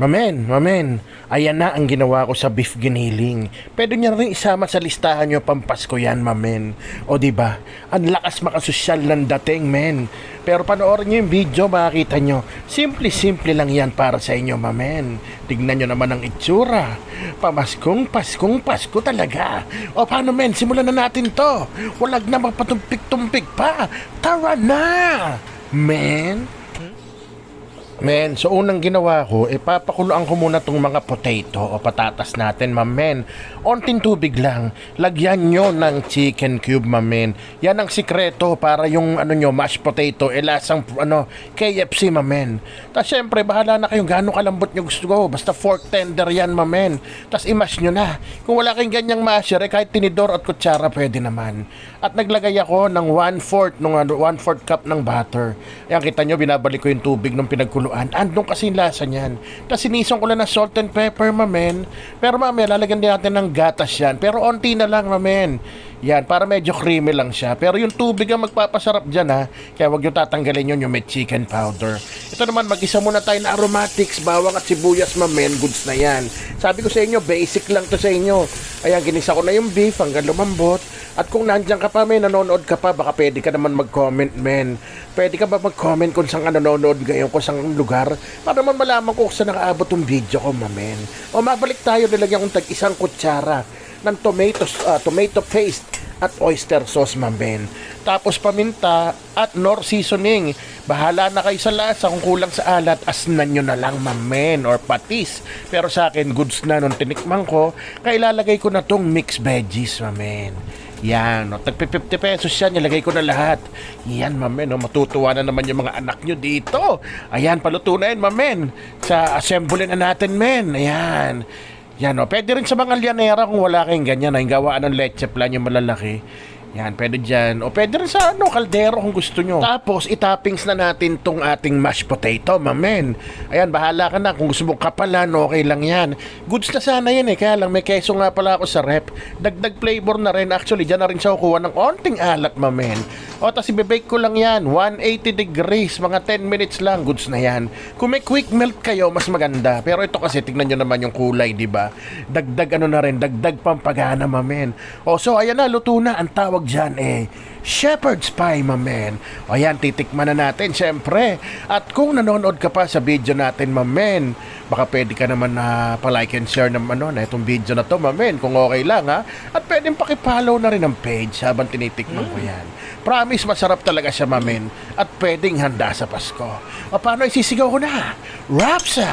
Mamen, mamen, ayan na ang ginawa ko sa beef giniling. Pwede niya rin isama sa listahan nyo pampasko yan, mamen. O di ba? Ang lakas makasosyal ng dating, men. Pero panoorin nyo yung video, makakita nyo. Simple-simple lang yan para sa inyo, mamen. Tignan nyo naman ang itsura. Pamaskong, paskong, pasko talaga. O paano, men? Simulan na natin to. Walag na magpatumpik-tumpik pa. Tara na! Men? Men, so unang ginawa ko, ipapakuluan ko muna tong mga potato o patatas natin, mamen. Onting tubig lang. Lagyan nyo ng chicken cube, mamen. Yan ang sikreto para yung ano nyo, mashed potato, eh lasang ano, KFC, mamen. Tapos syempre, bahala na kayo gano'ng kalambot nyo gusto ko. Basta fork tender yan, mamen. Tapos imash nyo na. Kung wala kayong ganyang masher, eh kahit tinidor at kutsara, pwede naman. At naglagay ako ng one-fourth, nung ano, one-fourth cup ng butter. Ayan, kita nyo, binabalik ko yung tubig nung pinagkuluan. Andun kasi yung lasa niyan. Tapos sinisong ko lang ng salt and pepper, mamen. Pero mamaya, lalagyan din natin ng gatas yan. Pero onti na lang, mamen. Yan, para medyo creamy lang siya. Pero yung tubig ang magpapasarap dyan, ha. Kaya wag yung tatanggalin yun yung may chicken powder. Ito naman, mag-isa muna tayo na aromatics, bawang at sibuyas, mamen. Goods na yan. Sabi ko sa inyo, basic lang to sa inyo. Ayan, ginisa ko na yung beef hanggang lumambot. At kung nandyan ka pa, men, nanonood ka pa, baka pwede ka naman mag-comment, men. Pwede ka ba mag-comment kung saan ka nanonood ngayon, kung saan lugar? Para naman malaman ko kung saan nakaabot yung video ko, mamen. O mabalik tayo, nilagyan kong tag isang kutsara ng tomato, ah, tomato paste at oyster sauce, mamen. Tapos paminta at nor seasoning. Bahala na kayo sa lasa kung kulang sa alat, asnan nyo na lang, mamen, or patis. Pero sa akin, goods na nung tinikman ko, kaya ilalagay ko na tong mixed veggies, mamen. Yan, no, tagpi 50 pesos yan, nilagay ko na lahat. Yan, mamen, no, matutuwa na naman yung mga anak nyo dito. Ayan, paluto na yan, mamen. Sa assembly na natin, men. Ayan. Yan, no, pwede rin sa mga lianera kung wala kayong ganyan, na yung gawaan ng leche plan yung malalaki. Yan, pwede dyan. O pwede rin sa ano, kaldero kung gusto nyo. Tapos, itoppings na natin tong ating mashed potato, mamen. Ayan, bahala ka na. Kung gusto mong kapalan, okay lang yan. Goods na sana yan eh. Kaya lang, may keso nga pala ako sa rep. Dagdag flavor na rin. Actually, dyan na rin siya kukuha ng onting alat, mamen. O, tapos ibibake ko lang yan. 180 degrees. Mga 10 minutes lang. Goods na yan. Kung may quick melt kayo, mas maganda. Pero ito kasi, tignan nyo naman yung kulay, di ba? Dagdag ano na rin. Dagdag pampagana, mamen. O, so, ayan na. Luto na. Ang tawag dyan eh, shepherd's pie, mamen. O yan, titikman na natin, syempre. At kung nanonood ka pa sa video natin, mamen, baka pwede ka naman na pa-like and share ng ano, na itong video na to, mamen, kung okay lang, ha? At pwedeng pakipollow na rin ang page habang tinitikman ko yan. Promise, masarap talaga siya, mamen. At pwedeng handa sa Pasko. O paano isisigaw ko na? Rapsa!